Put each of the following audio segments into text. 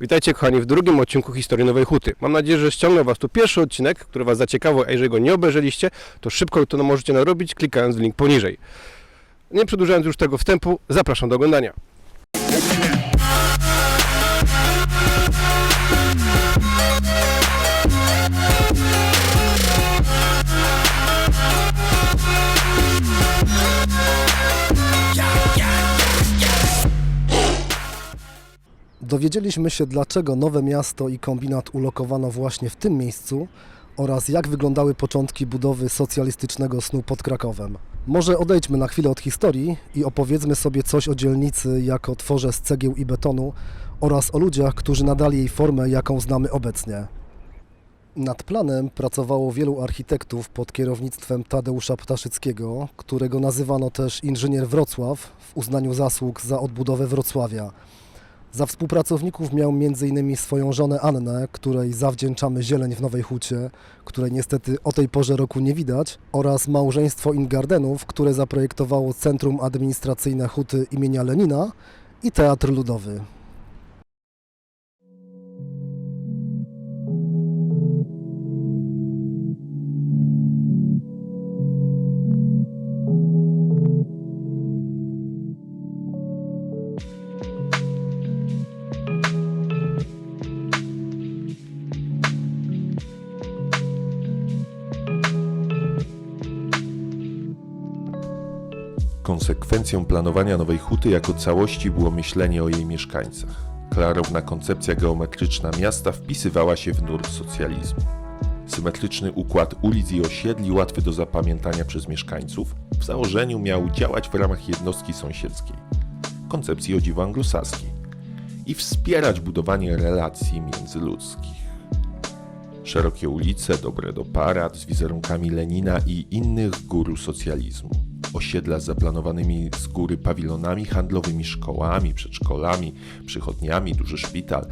Witajcie kochani w drugim odcinku Historii Nowej Huty. Mam nadzieję, że ściągnę Was tu pierwszy odcinek, który Was zaciekawił, a jeżeli go nie obejrzeliście, to szybko to możecie narobić klikając w link poniżej. Nie przedłużając już tego wstępu, zapraszam do oglądania. Dowiedzieliśmy się, dlaczego nowe miasto i kombinat ulokowano właśnie w tym miejscu oraz jak wyglądały początki budowy socjalistycznego snu pod Krakowem. Może odejdźmy na chwilę od historii i opowiedzmy sobie coś o dzielnicy jako tworze z cegieł i betonu oraz o ludziach, którzy nadali jej formę, jaką znamy obecnie. Nad planem pracowało wielu architektów pod kierownictwem Tadeusza Ptaszyckiego, którego nazywano też inżynier Wrocław w uznaniu zasług za odbudowę Wrocławia. Za współpracowników miał m.in. swoją żonę Annę, której zawdzięczamy zieleń w Nowej Hucie, której niestety o tej porze roku nie widać, oraz małżeństwo Ingardenów, które zaprojektowało Centrum Administracyjne Huty imienia Lenina i Teatr Ludowy. Konsekwencją planowania Nowej Huty jako całości było myślenie o jej mieszkańcach. Klarowna koncepcja geometryczna miasta wpisywała się w nurt socjalizmu. Symetryczny układ ulic i osiedli, łatwy do zapamiętania przez mieszkańców, w założeniu miał działać w ramach jednostki sąsiedzkiej, koncepcji o dziwo anglosaskiej, i wspierać budowanie relacji międzyludzkich. Szerokie ulice, dobre do parad, z wizerunkami Lenina i innych guru socjalizmu. Osiedla z zaplanowanymi z góry pawilonami handlowymi, szkołami, przedszkolami, przychodniami, duży szpital,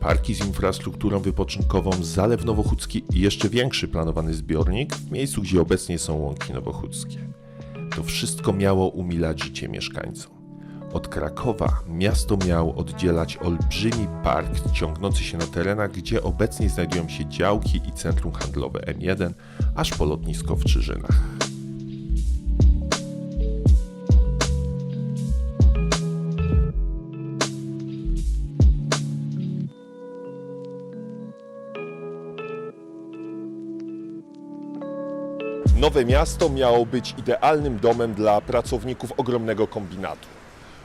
parki z infrastrukturą wypoczynkową, zalew nowochódzki i jeszcze większy planowany zbiornik w miejscu, gdzie obecnie są łąki nowochódzkie. To wszystko miało umilać życie mieszkańcom. Od Krakowa miasto miało oddzielać olbrzymi park ciągnący się na terenach, gdzie obecnie znajdują się działki i centrum handlowe M1, aż po lotnisko w Czyżynach. Nowe miasto miało być idealnym domem dla pracowników ogromnego kombinatu.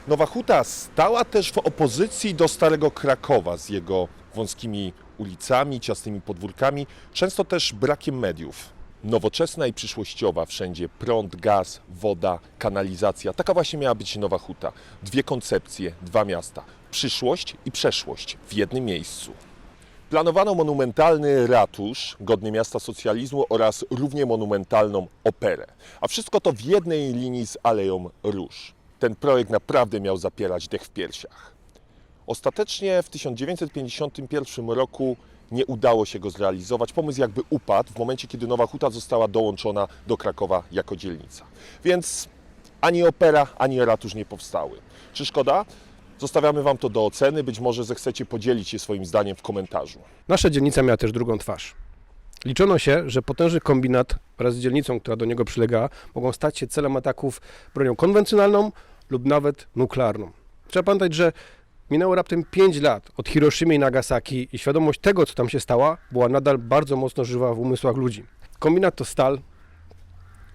Nowa Huta stała też w opozycji do Starego Krakowa z jego wąskimi ulicami, ciasnymi podwórkami, często też brakiem mediów. Nowoczesna i przyszłościowa, wszędzie prąd, gaz, woda, kanalizacja. Taka właśnie miała być Nowa Huta. Dwie koncepcje, dwa miasta. Przyszłość i przeszłość w jednym miejscu. Planowano monumentalny ratusz, godny miasta socjalizmu oraz równie monumentalną operę. A wszystko to w jednej linii z Aleją Róż. Ten projekt naprawdę miał zapierać dech w piersiach. Ostatecznie w 1951 roku nie udało się go zrealizować. Pomysł jakby upadł w momencie, kiedy Nowa Huta została dołączona do Krakowa jako dzielnica. Więc ani opera, ani ratusz nie powstały. Czy szkoda? Zostawiamy Wam to do oceny. Być może zechcecie podzielić się swoim zdaniem w komentarzu. Nasza dzielnica miała też drugą twarz. Liczono się, że potężny kombinat wraz z dzielnicą, która do niego przylegała, mogą stać się celem ataków bronią konwencjonalną lub nawet nuklearną. Trzeba pamiętać, że minęło raptem 5 lat od Hiroshimy i Nagasaki i świadomość tego, co tam się stała, była nadal bardzo mocno żywa w umysłach ludzi. Kombinat to stal,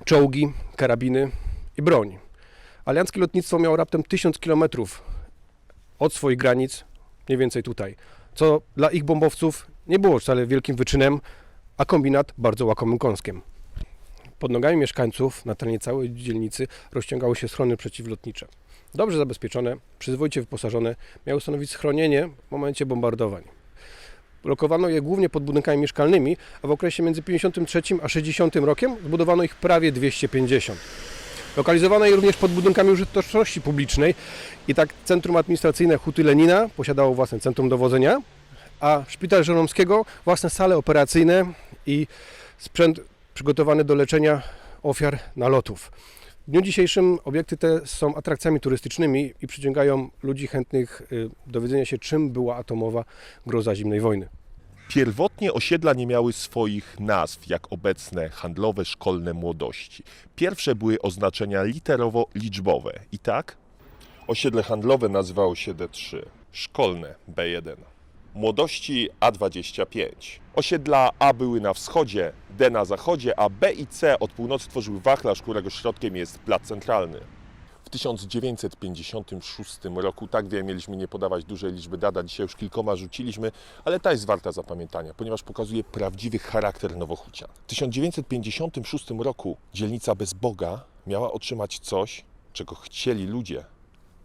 czołgi, karabiny i broń. Alianckie lotnictwo miało raptem 1000 kilometrów od swoich granic, mniej więcej tutaj, co dla ich bombowców nie było wcale wielkim wyczynem, a kombinat bardzo łakomym kąskiem. Pod nogami mieszkańców na terenie całej dzielnicy rozciągały się schrony przeciwlotnicze. Dobrze zabezpieczone, przyzwoicie wyposażone, miały stanowić schronienie w momencie bombardowań. Lokowano je głównie pod budynkami mieszkalnymi, a w okresie między 53 a 60 rokiem zbudowano ich prawie 250. Lokalizowano je również pod budynkami użyteczności publicznej i tak Centrum Administracyjne Huty Lenina posiadało własne centrum dowodzenia, a Szpital Żeromskiego własne sale operacyjne i sprzęt przygotowany do leczenia ofiar nalotów. W dniu dzisiejszym obiekty te są atrakcjami turystycznymi i przyciągają ludzi chętnych y, dowiedzenia się, czym była atomowa groza zimnej wojny. Pierwotnie osiedla nie miały swoich nazw, jak obecne handlowe, szkolne młodości. Pierwsze były oznaczenia literowo-liczbowe. I tak? Osiedle handlowe nazywało się D3, szkolne B1, młodości A25. Osiedla A były na wschodzie, D na zachodzie, a B i C od północy tworzyły wachlarz, którego środkiem jest plac centralny. W 1956 roku, tak wiem, mieliśmy nie podawać dużej liczby data, dzisiaj już kilkoma rzuciliśmy, ale ta jest warta zapamiętania, ponieważ pokazuje prawdziwy charakter Nowochucian. W 1956 roku dzielnica bez Boga miała otrzymać coś, czego chcieli ludzie,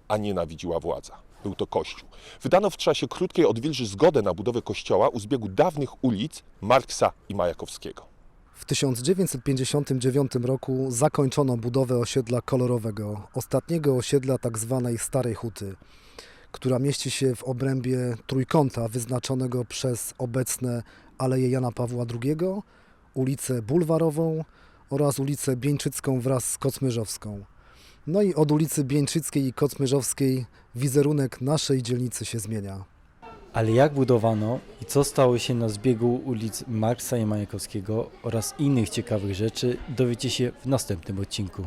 a nienawidziła władza. Był to kościół. Wydano w czasie krótkiej odwilży zgodę na budowę kościoła u zbiegu dawnych ulic Marksa i Majakowskiego. W 1959 roku zakończono budowę osiedla kolorowego, ostatniego osiedla tzw. Starej Huty, która mieści się w obrębie trójkąta wyznaczonego przez obecne Aleje Jana Pawła II, ulicę Bulwarową oraz ulicę Bieńczycką wraz z Kocmyrzowską. No i od ulicy Bieńczyckiej i Kocmyrzowskiej wizerunek naszej dzielnicy się zmienia. Ale jak budowano i co stało się na zbiegu ulic Marksa i Majakowskiego oraz innych ciekawych rzeczy dowiecie się w następnym odcinku.